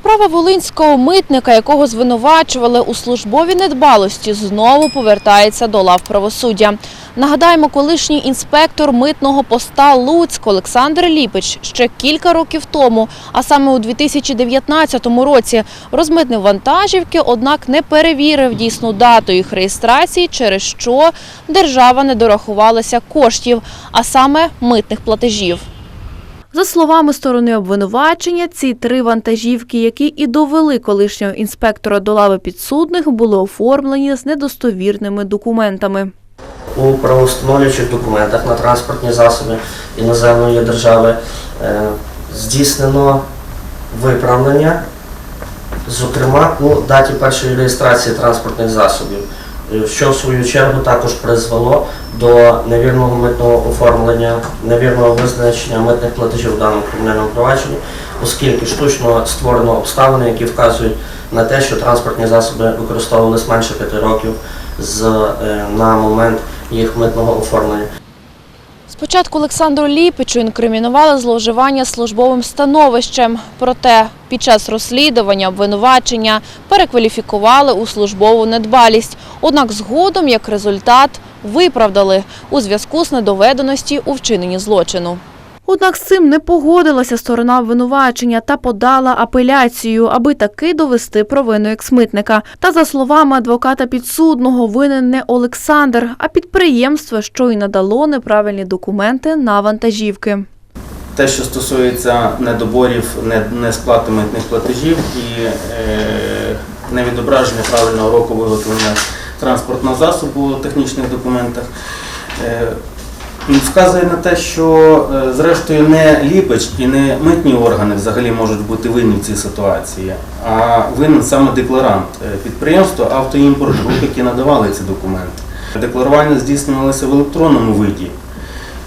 Справа волинського митника, якого звинувачували у службовій недбалості, знову повертається до лав правосуддя. Нагадаємо, колишній інспектор митного поста Луцьк Олександр Ліпич ще кілька років тому, а саме у 2019 році, розмитнив вантажівки, однак не перевірив дійсну дату їх реєстрації, через що держава не дорахувалася коштів, а саме митних платежів. За словами сторони обвинувачення, ці три вантажівки, які і довели колишнього інспектора до лави підсудних, були оформлені з недостовірними документами. у правоустановлюючих документах на транспортні засоби іноземної держави е, здійснено виправлення, зокрема у даті першої реєстрації транспортних засобів, що в свою чергу також призвело до невірного митного оформлення, невірного визначення митних платежів в даному кримінальному провадженні, оскільки штучно створено обставини, які вказують на те, що транспортні засоби використовувалися менше п'яти років з, е, на момент їх митного оформлення. Спочатку Олександру Ліпичу інкримінували зловживання службовим становищем. Проте під час розслідування обвинувачення перекваліфікували у службову недбалість. Однак згодом, як результат, виправдали у зв'язку з недоведеності у вчиненні злочину. Однак з цим не погодилася сторона обвинувачення та подала апеляцію, аби таки довести провину ексмитника. Та за словами адвоката підсудного, винен не Олександр, а підприємство, що й надало неправильні документи на вантажівки. Те, що стосується недоборів, несплати митних платежів і е, невідображення правильного року виготовлення транспортного засобу у технічних документах, е, вказує на те, що е, зрештою не ліпич і не митні органи взагалі можуть бути винні в цій ситуації, а винен саме декларант е, підприємство «Автоімпорт Груп», які надавали ці документи. Декларування здійснювалося в електронному виді.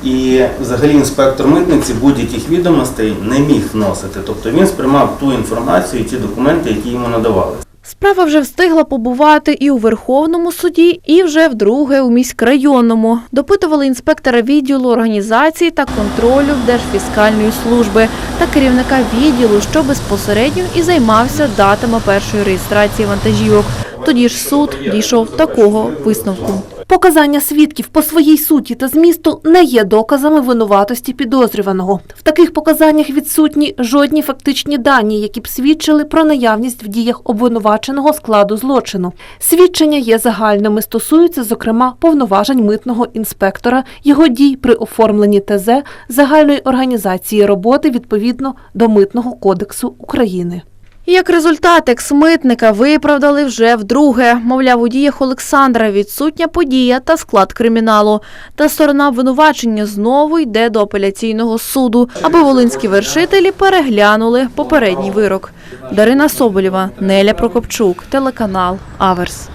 І взагалі інспектор митниці будь-яких відомостей не міг вносити. Тобто він сприймав ту інформацію і ті документи, які йому надавали. Справа вже встигла побувати і у Верховному суді, і вже вдруге у міськрайонному. Допитували інспектора відділу організації та контролю Держфіскальної служби та керівника відділу, що безпосередньо і займався датами першої реєстрації вантажівок. Тоді ж суд дійшов такого висновку. Показання свідків по своїй суті та змісту не є доказами винуватості підозрюваного. В таких показаннях відсутні жодні фактичні дані, які б свідчили про наявність в діях обвинуваченого складу злочину. Свідчення є загальними, стосуються, зокрема, повноважень митного інспектора, його дій при оформленні ТЗ загальної організації роботи відповідно до Митного кодексу України. Як результат, ексмитника виправдали вже вдруге. Мовляв, у діях Олександра відсутня подія та склад криміналу. Та сторона обвинувачення знову йде до апеляційного суду, аби волинські вершителі переглянули попередній вирок. Дарина Соболєва, Неля Прокопчук, телеканал Аверс.